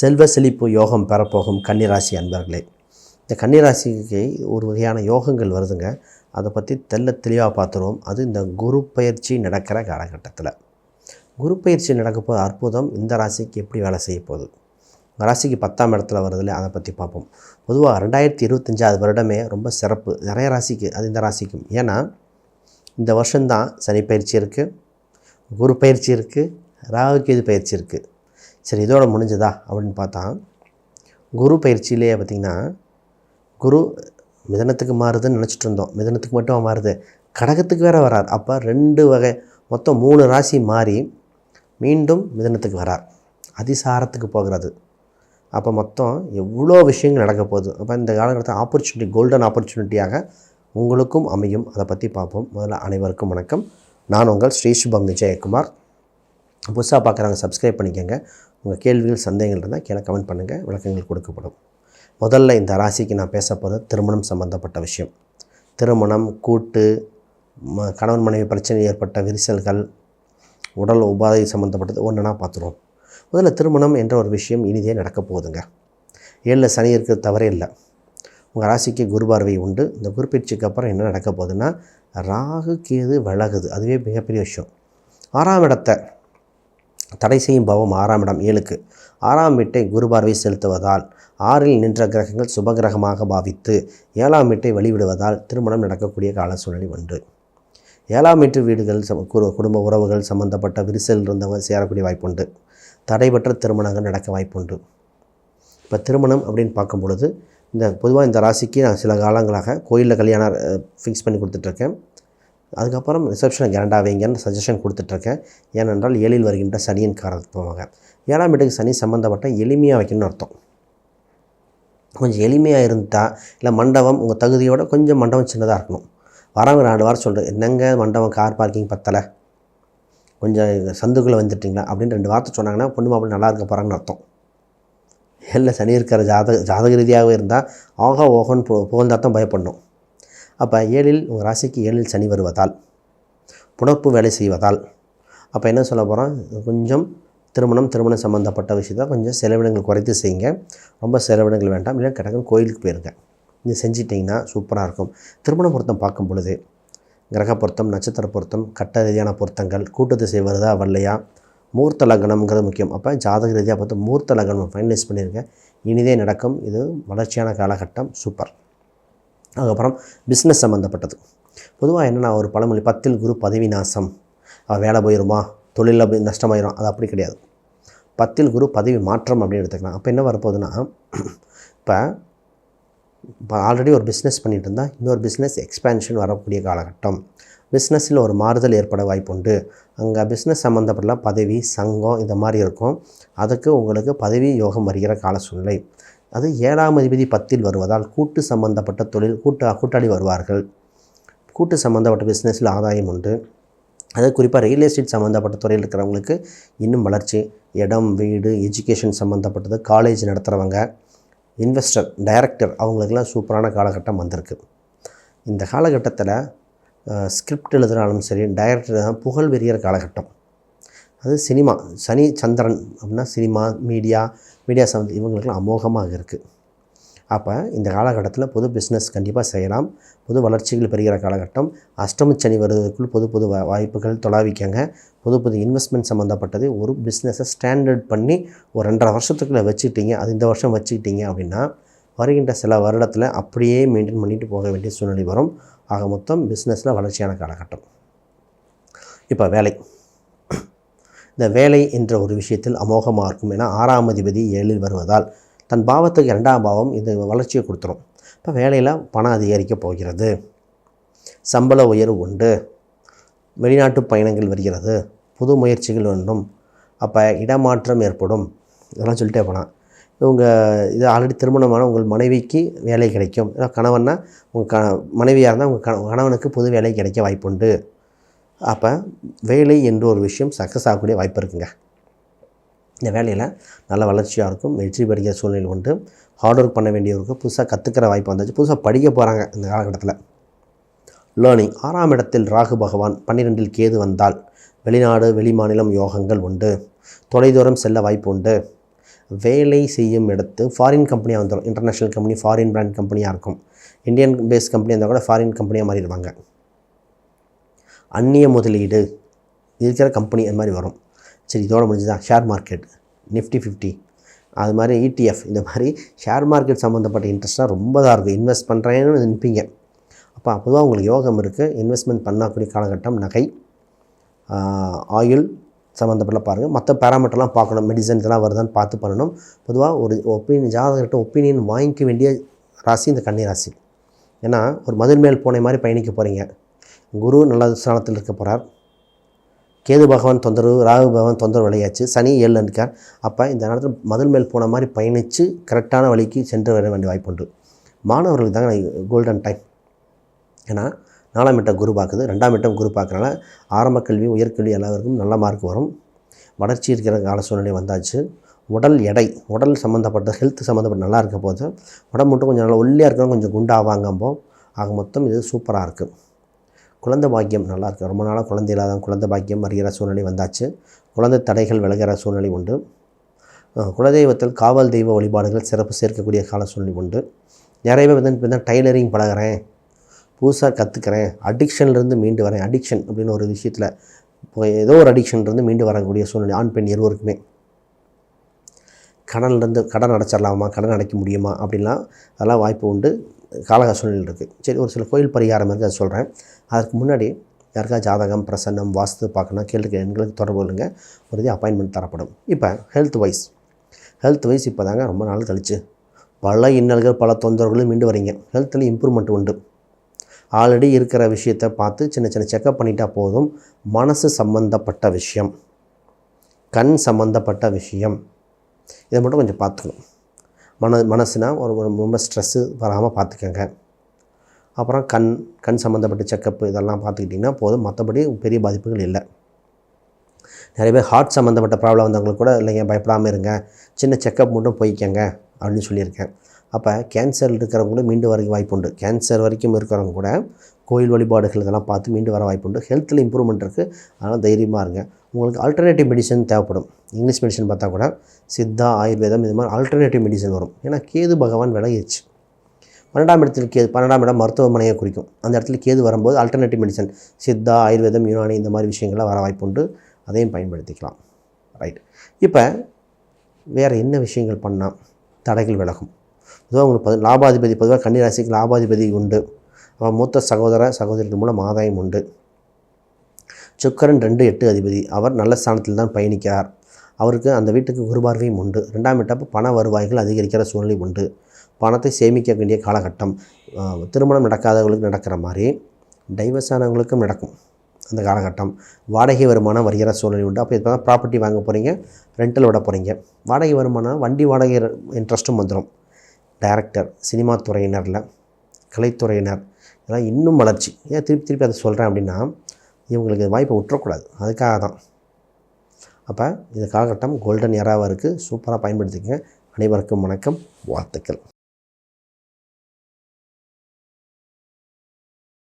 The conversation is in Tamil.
செல்வ செழிப்பு யோகம் பெறப்போகும் கன்னிராசி அன்பர்களே. இந்த கன்னிராசிக்கு ஒரு வகையான யோகங்கள் வருதுங்க. அதை பற்றி தெல்ல தெளிவாக பார்த்துருவோம். அது இந்த குரு பயிற்சி நடக்கிற காலகட்டத்தில். குரு பயிற்சி நடக்கப்போது அற்புதம். இந்த ராசிக்கு எப்படி வேலை செய்ய போகுது? ராசிக்கு பத்தாம் இடத்துல வருதுல்ல அதை பற்றி பார்ப்போம். பொதுவாக ரெண்டாயிரத்தி இருபத்தஞ்சாவது வருடமே ரொம்ப சிறப்பு. நிறைய ராசிக்கு அது இந்த ராசிக்கும். ஏன்னா இந்த வருஷம்தான் சனி பயிற்சி இருக்குது குரு பயிற்சி இருக்குது ராகு கேது பயிற்சி இருக்குது சரி இதோட முடிஞ்சதா அப்படின்னு பார்த்தா குரு பயிற்சியிலேயே பார்த்திங்கன்னா குரு மிதனத்துக்கு மாறுதுன்னு நினச்சிட்டு இருந்தோம். மிதனத்துக்கு மட்டும் மாறுது? கடகத்துக்கு வேறு வரார். அப்போ ரெண்டு வகை மொத்தம் மூணு ராசி மாறி மீண்டும் மிதனத்துக்கு வரார். அதிசாரத்துக்கு போகிறது. அப்போ மொத்தம் எவ்வளோ விஷயங்கள் நடக்க போகுது? அப்போ இந்த காலகட்டத்தில் ஆப்பர்ச்சுனிட்டி கோல்டன் ஆப்பர்ச்சுனிட்டியாக உங்களுக்கும் அமையும். அதை பற்றி பார்ப்போம். முதல்ல அனைவருக்கும் வணக்கம். நான் உங்கள் ஸ்ரீ சுபம் விஜயகுமார் புதுசாக பார்க்குறாங்க சப்ஸ்கிரைப் பண்ணிக்கோங்க. உங்கள் கேள்விகள் சந்தேகங்கள் இருந்தால் கீழே கமெண்ட் பண்ணுங்கள் விளக்கங்கள் கொடுக்கப்படும். முதல்ல இந்த ராசிக்கு நான் பேச போகிறது திருமணம் சம்மந்தப்பட்ட விஷயம். திருமணம் கூட்டு கணவன் மனைவி பிரச்சனை ஏற்பட்ட விரிசல்கள் உடல் உபாதை சம்மந்தப்பட்டது ஒன்றுனா பார்த்துருவோம். முதல்ல திருமணம் என்ற ஒரு விஷயம் இனிதே நடக்க போகுதுங்க. ஏழில் சனி இருக்கிறது தவறே இல்லை. உங்கள் ராசிக்கு குரு பார்வை உண்டு. இந்த குறிப்பிட்சிக்கு அப்புறம் என்ன நடக்க போகுதுன்னா ராகு கேது விலகுது. அதுவே மிகப்பெரிய விஷயம். ஆறாம் இடத்தை தடை செய்யும் பவம் ஆறாம் இடம் ஏழுக்கு. ஆறாம் வீட்டை குரு பார்வை செலுத்துவதால் ஆறில் நின்ற கிரகங்கள் சுபகிரகமாக பாவித்து ஏழாம் வீட்டை வழிவிடுவதால் திருமணம் நடக்கக்கூடிய கால சூழ்நிலை உண்டு ஏழாம் வீட்டு வீடுகள் குடும்ப உறவுகள் சம்பந்தப்பட்ட விரிசல் இருந்தவங்க சேரக்கூடிய வாய்ப்புண்டு. தடைபற்ற திருமணங்கள் நடக்க வாய்ப்புண்டு. இப்போ திருமணம் அப்படின்னு பார்க்கும் பொழுது இந்த பொதுவாக இந்த ராசிக்கு நான் சில காலங்களாக கோயிலில் கல்யாணம் ஃபிக்ஸ் பண்ணி கொடுத்துட்ருக்கேன் அதுக்கப்புறம் ரிசப்ஷனை கிராண்டாக வைங்கன்னு சஜஷன் கொடுத்துட்ருக்கேன். ஏனென்றால் ஏழில் வருகின்ற சனியின் காரணமாக ஏழாம் வீட்டுக்கு சனி சம்மந்தப்பட்ட எளிமையாக வைக்கணும்னு அர்த்தம். கொஞ்சம் எளிமையாக இருந்தால் இல்லை மண்டபம் உங்கள் தகுதியோட கொஞ்சம் மண்டபம் சின்னதாக இருக்கணும். வரவங்க ரெண்டு வாரம் சொல்கிறேன் என்னங்க மண்டபம் கார் பார்க்கிங் பத்தலை? கொஞ்சம் சந்துக்குள்ளே வந்துட்டிங்களா? அப்படின்னு ரெண்டு வார்த்தை சொன்னாங்கன்னா பொண்ணு மாப்பிள்ளை நல்லா இருக்க போகிறாங்கன்னு அர்த்தம். இல்லை சனி இருக்கிற ஜாதக ஜாதக ரீதியாகவே இருந்தால் ஆகா ஓகோன்னு போ புகழ்ந்தால் தான் பயப்படணும். அப்போ ஏழில் உங்கள் ராசிக்கு ஏழில் சனி வருவதால் புணர்ப்பு வேலை செய்வதால் அப்போ என்ன சொல்ல போகிறோம் கொஞ்சம் திருமணம் திருமணம் சம்மந்தப்பட்ட விஷயத்தை கொஞ்சம் செலவினங்கள் குறைத்து செய்யுங்க. ரொம்ப செலவினங்கள் வேண்டாம். இல்லை கிடக்கும் கோயிலுக்கு போயிருங்க. இது செஞ்சிட்டிங்கன்னா சூப்பராக இருக்கும். திருமண பொருத்தம் பார்க்கும் பொழுது கிரக பொருத்தம் நட்சத்திர பொருத்தம் கட்ட ரீதியான பொருத்தங்கள் கூட்டத்தை செய்வதா வரலையா? மூர்த்த லக்னம்ங்கிறது முக்கியம். அப்போ ஜாதக ரீதியாக பார்த்து மூர்த்த லக்னம் ஃபைனலைஸ் பண்ணியிருக்கேன் இனிதே நடக்கும். இது வளர்ச்சியான காலகட்டம். சூப்பர். அதுக்கப்புறம் பிஸ்னஸ் சம்மந்தப்பட்டது பொதுவாக என்னென்னா ஒரு பழமொழி பத்தில் குரு பதவி நாசம். அவள் வேலை போயிருமா? தொழிலில் போய் நஷ்டமாயிரும். அது அப்படி கிடையாது. பத்தில் குரு பதவி மாற்றம் அப்படின்னு எடுத்துக்கலாம். அப்போ என்ன வரப்போகுதுன்னா இப்போ இப்போ ஆல்ரெடி ஒரு பிஸ்னஸ் பண்ணிகிட்டு இருந்தால் இன்னொரு பிஸ்னஸ் எக்ஸ்பேன்ஷன் வரக்கூடிய காலகட்டம். பிஸ்னஸில் ஒரு மாறுதல் ஏற்பட வாய்ப்புண்டு. அங்கே பிஸ்னஸ் சம்மந்தப்பட்ட பதவி சங்கம் இந்த மாதிரி இருக்கும். அதுக்கு உங்களுக்கு பதவி யோகம் வருகிற கால சூழ்நிலை அது ஏழாம் அதிபதி பத்தில் வருவதால் கூட்டு சம்பந்தப்பட்ட தொழில் கூட்டு கூட்டாளி வருவார்கள். கூட்டு சம்மந்தப்பட்ட பிஸ்னஸில் ஆதாயம் உண்டு. அது குறிப்பாக ரியல் எஸ்டேட் சம்மந்தப்பட்ட துறையில் இருக்கிறவங்களுக்கு இன்னும் வளர்ச்சி. இடம் வீடு எஜுகேஷன் சம்மந்தப்பட்டது காலேஜ் நடத்துகிறவங்க இன்வெஸ்டர் டைரக்டர் அவங்களுக்கெல்லாம் சூப்பரான காலகட்டம் வந்திருக்கு. இந்த காலகட்டத்தில் ஸ்கிரிப்ட் எழுதுனாலும் சரி டைரக்டர் தான் புகழ் வெறியற காலகட்டம். அது சினிமா சனி சந்திரன் அப்படின்னா சினிமா மீடியா மீடியா சம்மந்த இவங்களுக்கெல்லாம் அமோகமாக இருக்குது அப்போ இந்த காலகட்டத்தில் புது பிஸ்னஸ் கண்டிப்பாக செய்யலாம். புது வளர்ச்சிகள் பெறுகிற காலகட்டம். அஷ்டம சனி வருவதற்குள் புது புது வாய்ப்புகள் தொலாவிக்கங்க. புது புது இன்வெஸ்ட்மெண்ட் சம்மந்தப்பட்டது ஒரு பிஸ்னஸை ஸ்டாண்டர்ட் பண்ணி ஒரு ரெண்டரை வருஷத்துக்குள்ளே வச்சுக்கிட்டீங்க. அது இந்த வருஷம் வச்சுக்கிட்டீங்க அப்படின்னா வருகின்ற சில வருடத்தில் அப்படியே மெயின்டைன் பண்ணிட்டு போக வேண்டிய சூழ்நிலை வரும். ஆக மொத்தம் பிஸ்னஸில் வளர்ச்சியான காலகட்டம். இப்போ வேலை. இந்த வேலை என்ற ஒரு விஷயத்தில் அமோகமாக இருக்கும் ஏன்னா ஆறாம் அதிபதி ஏழில் வருவதால் தன் பாவத்துக்கு இரண்டாம் பாவம் இது வளர்ச்சியை கொடுத்துரும். இப்போ வேலையில் பணம் அதிகரிக்கப் போகிறது. சம்பள உயர்வு உண்டு. வெளிநாட்டு பயணங்கள் வருகிறது. புது முயற்சிகள் வேண்டும். அப்போ இடமாற்றம் ஏற்படும். இதெல்லாம் சொல்லிட்டே போனால் இவங்க இது ஆல்ரெடி திருமணமான உங்கள் மனைவிக்கு வேலை கிடைக்கும். ஏன்னா கணவன்னா உங்கள் க மனைவியாக இருந்தால் உங்கள் கணவனுக்கு புது வேலை கிடைக்க வாய்ப்புண்டு. அப்போ வேலை என்ற ஒரு விஷயம் சக்ஸஸ் ஆகக்கூடிய வாய்ப்பு இருக்குங்க. இந்த வேலையில் நல்ல வளர்ச்சியாக இருக்கும் வெற்றி பெறுகிற சூழ்நிலை உண்டு. ஹார்ட் ஒர்க் பண்ண வேண்டியவருக்கு புதுசாக கற்றுக்கிற வாய்ப்பு வந்துச்சு. புதுசாக படிக்க போகிறாங்க இந்த காலகட்டத்தில். லேர்னிங் ஆறாம் இடத்தில் ராகு பகவான் பன்னிரெண்டில் கேது வந்தால் வெளிநாடு வெளிமாநிலம் யோகங்கள் உண்டு. தொலைதூரம் செல்ல வாய்ப்பு உண்டு. வேலை செய்யும் இடத்து ஃபாரின் கம்பெனியாக வந்துடும் இன்டர்நேஷ்னல் கம்பெனி ஃபாரின் பிராண்ட் கம்பெனியாக இருக்கும். இந்தியன் பேஸ் கம்பெனி இருந்தால் கூட ஃபாரின் கம்பெனியாக மாறிடுவாங்க. அந்நிய முதலீடு. இருக்கிற கம்பெனி அது மாதிரி வரும். சரி இதோட முடிஞ்சுதான் ஷேர் மார்க்கெட் நிஃப்டி ஃபிஃப்டி அது மாதிரி இடிஎஃப் இந்த மாதிரி ஷேர் மார்க்கெட் சம்மந்தப்பட்ட இன்ட்ரெஸ்ட்டாக ரொம்ப தான் இருக்கும். இன்வெஸ்ட் பண்ணுறேன்னு நினைப்பீங்க. அப்போ பொதுவாக உங்களுக்கு யோகம் இருக்குது இன்வெஸ்ட்மெண்ட் பண்ணக்கூடிய காலகட்டம் நகை ஆயில் சம்மந்தப்பட்ட பாருங்கள் மற்ற பேராமீட்டர்லாம் பார்க்கணும். மெடிசன் இதெல்லாம் வருதான்னு பார்த்து பண்ணணும். பொதுவாக ஒரு ஒப்பீனியன் ஜாதகர்கிட்ட ஒப்பீனியன் வாங்கிக்க வேண்டிய ராசி இந்த கன்னி ராசி. ஏன்னா ஒரு மதில் மேல் போன மாதிரி பயணிக்க போகிறீங்க குரு நல்ல ஸ்தானத்தில் இருக்க போகிறார் கேது பகவான் தொந்தரவு ராகு பகவான் தொந்தரவு விளையாச்சு. சனி ஏழில் இருக்கார். அப்போ இந்த நேரத்தில் மதில் மேல் போன மாதிரி பயணித்து கரெக்டான வழிக்கு சென்று வர வேண்டிய வாய்ப்பு உண்டு. மாணவர்களுக்கு தாங்க கோல்டன் டைம் ஏன்னா நாலாம் இட்டம் குரு பார்க்குது. ரெண்டாம் இட்டம் குரு பார்க்குறனால ஆரம்ப கல்வி உயர்கல்வி எல்லாருக்கும் நல்ல மார்க் வரும். வளர்ச்சி இருக்கிற கால சூழ்நிலை வந்தாச்சு. உடல் எடை உடல் சம்மந்தப்பட்ட ஹெல்த் சம்மந்தப்பட்ட நல்லா இருக்க போது உடம்பு மட்டும் கொஞ்சம் நல்லா ஒல்லியாக இருக்கணும் கொஞ்சம் குண்டாவாங்கம்போ ஆக மொத்தம் இது சூப்பராக இருக்குது குழந்தை பாக்கியம் நல்லாயிருக்கு. ரொம்ப நாளாக குழந்தை இல்லாத குழந்தை பாக்கியம் வருகிற சூழ்நிலை வந்தாச்சு. குழந்தை தடைகள் விலகிற சூழ்நிலை உண்டு. குலதெய்வத்தில் காவல் தெய்வ வழிபாடுகள் சிறப்பு சேர்க்கக்கூடிய கால சூழ்நிலை உண்டு. நிறைய பேர் வந்து இப்போ டைலரிங் பழகுறேன் புதுசாக கற்றுக்கிறேன் அடிக்ஷன்லேருந்து மீண்டு வரேன். அடிக்ஷன் அப்படின்னு ஒரு விஷயத்தில் இப்போ ஏதோ ஒரு அடிக்ஷன்லேருந்து மீண்டு வரக்கூடிய சூழ்நிலை ஆண் பெண் இருவருக்குமே. கடன்லேருந்து கடன் அடைச்சிடலாமா? கடன் அடைக்க முடியுமா? அப்படின்லாம் அதெல்லாம் வாய்ப்பு உண்டு. காலக சூழ்நிலை இருக்குது சரி ஒரு சில கோயில் பரிகாரம் இருக்குது அதை சொல்கிறேன் அதற்கு முன்னாடி யாருக்கா ஜாதகம் பிரசன்னம் வாஸ்து பார்க்கணும் கேள்வி எங்களுக்கு தொடர்பு இல்லைங்க ஒரு இது அப்பாயின்மெண்ட் தரப்படும். இப்போ ஹெல்த் வைஸ் ஹெல்த் வைஸ் இப்போ தாங்க ரொம்ப நாள் கழிச்சு. பல இன்னல்கள் பல தொந்தரவுகளும் மீண்டு வரீங்க. ஹெல்த்தில் இம்ப்ரூவ்மெண்ட் உண்டு. ஆல்ரெடி இருக்கிற விஷயத்தை பார்த்து சின்ன சின்ன செக்கப் பண்ணிட்டா போதும். மனசு சம்மந்தப்பட்ட விஷயம். கண் சம்மந்தப்பட்ட விஷயம். இதை மட்டும் கொஞ்சம் பார்த்துக்கணும். மன மனசுனா ஒரு ரொம்ப ஸ்ட்ரெஸ்ஸு வராமல் பார்த்துக்கங்க. அப்புறம் கண் கண் சம்மந்தப்பட்ட செக்கப்பு இதெல்லாம் பார்த்துக்கிட்டிங்கன்னா போதும். மற்றபடி பெரிய பாதிப்புகள் இல்லை. நிறைய பேர் ஹார்ட் சம்மந்தப்பட்ட ப்ராப்ளம் வந்தவங்களுக்கு கூட இல்லைங்க பயப்படாமல் இருங்க. சின்ன செக்கப் மட்டும் போய்க்கங்க அப்படின்னு சொல்லியிருக்கேன். அப்போ கேன்சர் இருக்கிறவங்க கூட மீண்டு வரைக்கும் வாய்ப்பு உண்டு. கேன்சர் வரைக்கும் இருக்கிறவங்க கூட கோயில் வழிபாடுகள் இதெல்லாம் பார்த்து மீண்டு வர வாய்ப்பு உண்டு. ஹெல்த்தில் இம்ப்ரூவ்மெண்ட் இருக்குது அதனால் தைரியமாக இருங்க. உங்களுக்கு ஆல்டர்னேட்டிவ் மெடிசன் தேவைப்படும். இங்கிலீஷ் மெடிசன் பார்த்தா கூட சித்தா ஆயுர்வேதம் இது மாதிரி ஆல்டர்னேட்டிவ் மெடிசன் வரும். ஏன்னா கேது பகவான் விலகிடுச்சு பன்னெண்டாம் இடத்தில் கேது பன்னெண்டாம் இடம் மருத்துவமனையை குறிக்கும். அந்த இடத்துல கேது வரும்போது ஆல்டர்னேட்டிவ் மெடிசன் சித்தா ஆயுர்வேதம் யுனானி இந்த மாதிரி விஷயங்கள்லாம் வர வாய்ப்பு உண்டு. அதையும் பயன்படுத்திக்கலாம். ரைட் இப்போ வேறு என்ன விஷயங்கள் பண்ணால் தடைகள் விலகும்? பொதுவாக உங்களுக்கு பது லாபாதிபதி பொதுவாக கன்னிராசிக்கு லாபாதிபதி உண்டு. அவன் மூத்த சகோதர சகோதரிகள் மூலம் ஆதாயம் உண்டு. சுக்கரன் ரெண்டு எட்டு அதிபதி. அவர் நல்ல ஸ்தானத்தில் தான் பயணிக்கிறார். அவருக்கு அந்த வீட்டுக்கு குருபார்வையும் உண்டு. ரெண்டாம் எட்டப்பு பண வருவாய்கள் அதிகரிக்கிற சூழ்நிலை உண்டு. பணத்தை சேமிக்க வேண்டிய காலகட்டம். திருமணம் நடக்காதவங்களுக்கு நடக்கிற மாதிரி டைவர்ஸ் ஆனவங்களுக்கும் நடக்கும் அந்த காலகட்டம். வாடகை வருமானம் வருகிற சூழ்நிலை உண்டு. அப்போ இப்போ தான் ப்ராப்பர்ட்டி வாங்க போகிறீங்க ரெண்டல் விட போகிறீங்க வாடகை வருமானம் வண்டி வாடகை இன்ட்ரெஸ்ட்டும் வந்துடும் டைரக்டர் சினிமா துறையினரில் கலைத்துறையினர். இதெல்லாம் இன்னும் வளர்ச்சி. ஏன் திருப்பி திருப்பி அதை சொல்கிறேன் அப்படின்னா இவங்களுக்கு வாய்ப்பை விட்டுறக்கூடாது. அதுக்காக தான். அப்போ இந்த காலகட்டம் கோல்டன் ஏராவாக இருக்குது சூப்பராக பயன்படுத்திக்கங்க. அனைவருக்கும் வணக்கம். வாழ்த்துக்கள்.